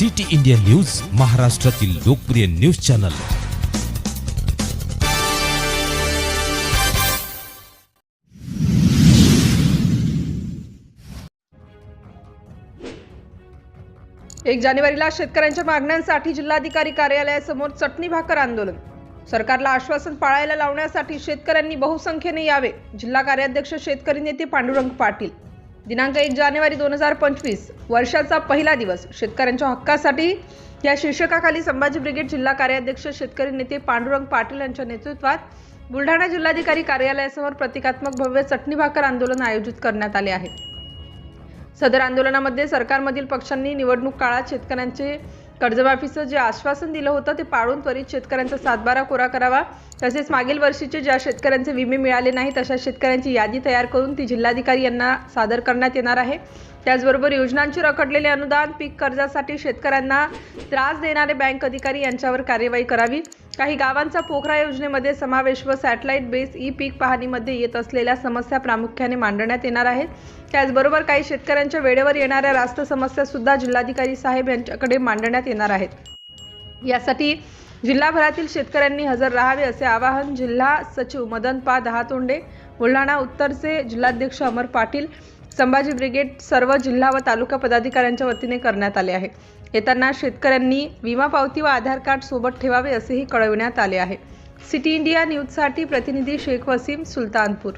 City India news महाराष्ट्रातील लोकप्रिय news channel. एक जानेवारीला शेतकऱ्यांच्या मागण्यांसाठी जिल्हाधिकारी कार्यालयासमोर चटणी भाकर आंदोलन. सरकारला आश्वासन पाळायला लावण्यासाठी शेतकऱ्यांनी बहुसंख्येने यावे. जिल्हा कार्याध्यक्ष शेतकरी नेते पांडुरंग पाटील. दिनांक एक जानेवारी दोन हजार पंचवीस वर्षाचा पहिला दिवस. शेतकऱ्यांच्या हक्कासाठी या शीर्षकाखाली संभाजी ब्रिगेड जिल्हा कार्याध्यक्ष शेतकरी नेते पांडुरंग पाटील यांच्या नेतृत्वात बुलढाणा जिल्हाधिकारी कार्यालयासमोर प्रतिकात्मक भव्य चटणी भाकर आंदोलन आयोजित करण्यात आले आहे. सदर आंदोलनामध्ये सरकारमधील पक्षांनी निवडणूक काळात शेतकऱ्यांचे कर्जमाफीचं जे आश्वासन दिलं होतं ते पाळून त्वरित शेतकऱ्यांचा सातबारा कोरा करावा. तसेच मागील वर्षीचे ज्या शेतकऱ्यांचे विमे मिळाले नाहीत अशा शेतकऱ्यांची यादी तयार करून ती जिल्हाधिकारी यांना सादर करण्यात येणार आहे. त्याचबरोबर योजनांची रखडलेले अनुदान पीक कर्जासाठी शेतकऱ्यांना त्रास देणारे बँक अधिकारी यांच्यावर कार्यवाही करावी. काही गावांचा पोखरा योजनेमध्ये समावेश व सॅटेलाईट बेस ई पीक पाहणीमध्ये येत असलेल्या समस्या प्रामुख्याने मांडण्यात येणार आहेत. त्याचबरोबर काही शेतकऱ्यांच्या वेळेवर येणाऱ्या रास्त समस्या सुद्धा जिल्हाधिकारी साहेब यांच्याकडे मांडण्यात येणार आहेत. यासाठी जिल्हाभरातील शेतकऱ्यांनी हजर राहावे असे आवाहन जिल्हा सचिव मदन पा दहातोंडे बुलढाणा उत्तरचे जिल्हाध्यक्ष अमर पाटील संभाजी ब्रिगेड सर्व जिल्हा व तालुका पदाधिकाऱ्यांच्या वतीने करण्यात आले आहे. येताना शेतकऱ्यांनी विमा पावती व आधार कार्ड सोबत ठेवावे असेही कळविण्यात आले आहे. सिटी इंडिया न्यूजसाठी प्रतिनिधी शेख वसीम सुलतानपूर.